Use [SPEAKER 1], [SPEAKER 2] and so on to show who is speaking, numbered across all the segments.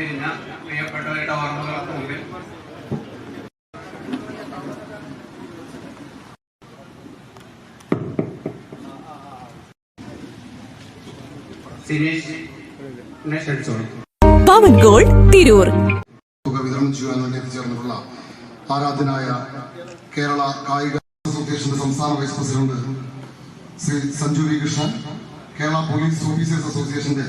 [SPEAKER 1] വേർപിരിഞ്ഞ പ്രിയപ്പെട്ടവരുടെ ഓർമ്മകൾക്ക് മുമ്പിൽ.
[SPEAKER 2] പവൻ ഗോൾഡ് തിരൂർ.
[SPEAKER 3] തുക വിതരണം ചെയ്യാൻ വേണ്ടി എത്തിച്ചേർന്നിട്ടുള്ള ആരാധനായ കേരള കായിക അസോസിയേഷന്റെ സംസ്ഥാന vice president Shri Sanju V Krishnan Kerala police officers അസോസിയേഷന്റെ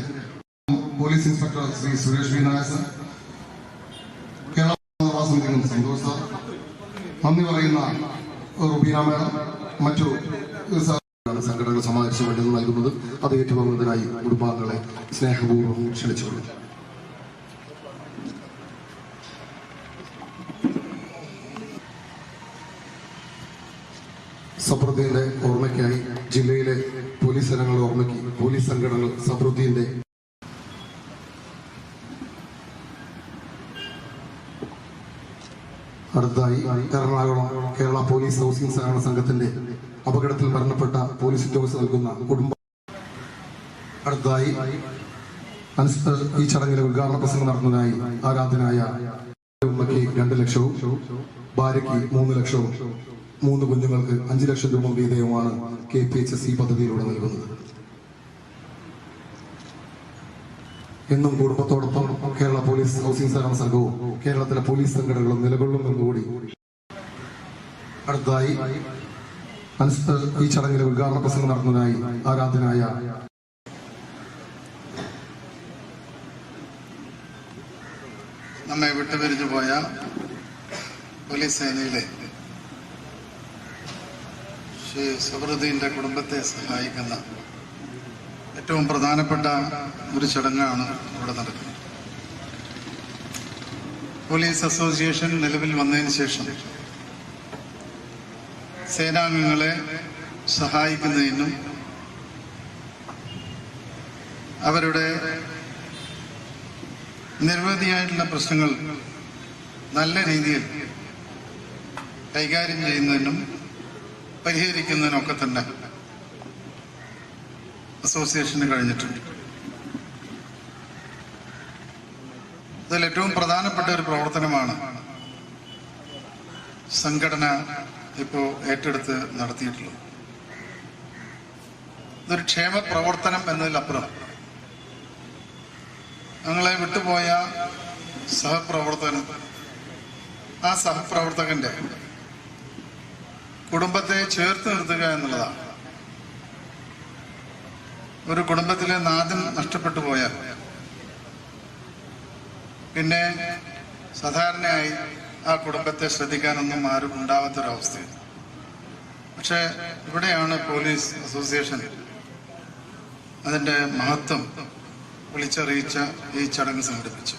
[SPEAKER 3] police inspector Shri Suresh V Nair sir. Kerala നന്ദി പറയുന്ന റുബീന മേഡം മറ്റു സംഘടനകൾ സമാഹരിച്ചു വേണ്ടി നൽകുന്നത് അത് ഏറ്റുവാങ്ങുന്നതിനായി കുടുംബാംഗങ്ങളെ സ്നേഹപൂർവം ക്ഷണിച്ചുകൊണ്ട് സമൃദ്ധിയുടെ ഓർമ്മയ്ക്കായി ജില്ലയിലെ പോലീസ് ജനങ്ങളുടെ ഓർമ്മയ്ക്ക് പോലീസ് സംഘടനകൾ സബ്രുദ്ദീന്റെ അടുത്തായി എറണാകുളം കേരള പോലീസ് ഹൗസിംഗ് സഹകരണ സംഘത്തിന്റെ അപകടത്തിൽ മരണപ്പെട്ട പോലീസ് ഉദ്യോഗസ്ഥർ നൽകുന്ന കുടുംബ അടുത്തായി ഈ ചടങ്ങിലെ ഉദ്ഘാടന പ്രസംഗം നടന്നതായി ആരാധനായ ഉമ്മയ്ക്ക് രണ്ട് ലക്ഷവും ഭാര്യയ്ക്ക് മൂന്ന് ലക്ഷവും മൂന്ന് കുഞ്ഞുങ്ങൾക്ക് അഞ്ച് ലക്ഷം രൂപ വീതവുമാണ് കെ പി എച്ച് എസ് ഈ പദ്ധതിയിലൂടെ നൽകുന്നത്. എന്നും കുടുംബത്തോടൊപ്പം കേരള പോലീസ് ഹൗസിംഗ് സഹകരണ സംഘവും കേരളത്തിലെ പോലീസ് സംഘടനകളും നിലകൊള്ളുമെന്നുകൂടി അടുത്തതായി ഈ ചടങ്ങിലെ ഉദ്ഘാടന പ്രസംഗം നടന്നതായി ആരാധനായ
[SPEAKER 4] നമ്മെ വിട്ടുപിരിഞ്ഞു പോയ പോലീസ് സേനയിലെ ശ്രീ സുഹൃദീന്റെ കുടുംബത്തെ സഹായിക്കുന്ന ഏറ്റവും പ്രധാനപ്പെട്ട ഒരു ചടങ്ങാണ് ഇവിടെ നടക്കുന്നത്. പോലീസ് അസോസിയേഷൻ നിലവിൽ വന്നതിന് ശേഷം സേനാംഗങ്ങളെ സഹായിക്കുന്നതിനും അവരുടെ നിരവധിയായിട്ടുള്ള പ്രശ്നങ്ങൾ നല്ല രീതിയിൽ കൈകാര്യം ചെയ്യുന്നതിനും പരിഹരിക്കുന്നതിനൊക്കെ തന്നെ അസോസിയേഷന് കഴിഞ്ഞിട്ടുണ്ട്. ഏറ്റവും പ്രധാനപ്പെട്ട ഒരു പ്രവർത്തനമാണ് സംഘടന ഇപ്പോ ഏറ്റെടുത്ത് നടത്തിയിട്ടുള്ളത്. ഇതൊരു ക്ഷേമ പ്രവർത്തനം എന്നതിലപ്പുറം. ഞങ്ങളെ വിട്ടുപോയ സഹപ്രവർത്തകൻ ആ സഹപ്രവർത്തകന്റെ കുടുംബത്തെ ചേർത്ത് നിർത്തുക എന്നുള്ളതാണ്. ഒരു കുടുംബത്തിലെ നാഥൻ നഷ്ടപ്പെട്ടു പോയാൽ പിന്നെ സാധാരണയായി ആ കുടുംബത്തെ ശ്രദ്ധിക്കാനൊന്നും ആരും ഉണ്ടാവാത്തൊരവസ്ഥയാണ്. പക്ഷെ ഇവിടെയാണ് പോലീസ് അസോസിയേഷൻ അതിന്റെ മഹത്വം വിളിച്ചറിയിച്ച ഈ ചടങ്ങ് സംഘടിപ്പിച്ചു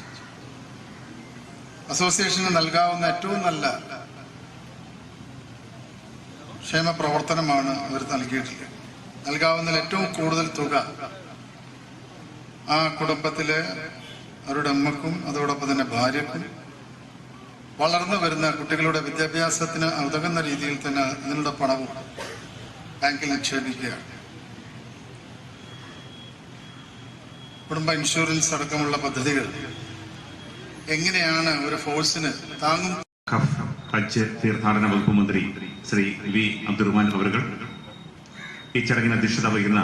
[SPEAKER 4] അസോസിയേഷന് നൽകാവുന്ന ഏറ്റവും നല്ല ക്ഷേമ പ്രവർത്തനമാണ് അവർ നൽകിയിട്ടുള്ളത്. നൽകാവുന്നതിൽ ഏറ്റവും കൂടുതൽ തുക ആ കുടുംബത്തിലെ അവരുടെ അമ്മക്കും അതോടൊപ്പം തന്നെ ഭാര്യക്കും വളർന്നു വരുന്ന കുട്ടികളുടെ വിദ്യാഭ്യാസത്തിന് ഉതകുന്ന രീതിയിൽ തന്നെ ഇതിനുള്ള പണവും ബാങ്കിൽ നിക്ഷേപിക്കുകയാണ് കുടുംബ ഇൻഷുറൻസ് അടക്കമുള്ള പദ്ധതികൾ എങ്ങനെയാണ് ഒരു ഫോഴ്സിന് താങ്ങും?
[SPEAKER 5] ഹജ്ജ് തീർത്ഥാടന വകുപ്പ് മന്ത്രി ശ്രീ വി അബ്ദുറഹ്മാൻ അവർ ഈ ചടങ്ങിന് അധ്യക്ഷത വഹിക്കുന്ന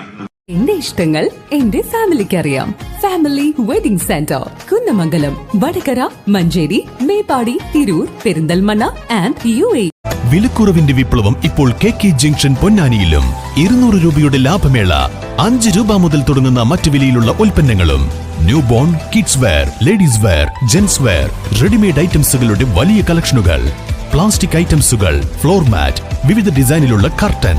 [SPEAKER 2] എന്റെ ഇഷ്ടങ്ങൾ എന്റെ ഫാമിലിക്ക് അറിയാം family wedding centre Kunnamangalam Vadakara Manjeri Meppadi Tirur Perinthalmanna and U A
[SPEAKER 6] വിലക്കുറവിന്റെ വിപ്ലവം ഇപ്പോൾ കെ കെ ജംഗ്ഷൻ പൊന്നാനിയിലും. ഇരുന്നൂറ് രൂപയുടെ ലാഭമേള അഞ്ച് രൂപ മുതൽ തുടങ്ങുന്ന മറ്റു വിലയിലുള്ള ഉൽപ്പന്നങ്ങളും. New born kids wear ladies wear gents wear readymade ഐറ്റംസുകളുടെ വലിയ കളക്ഷനുകൾ പ്ലാസ്റ്റിക് ഐറ്റംസുകൾ ഫ്ലോർ മാറ്റ് വിവിധ ഡിസൈനിലുള്ള curtain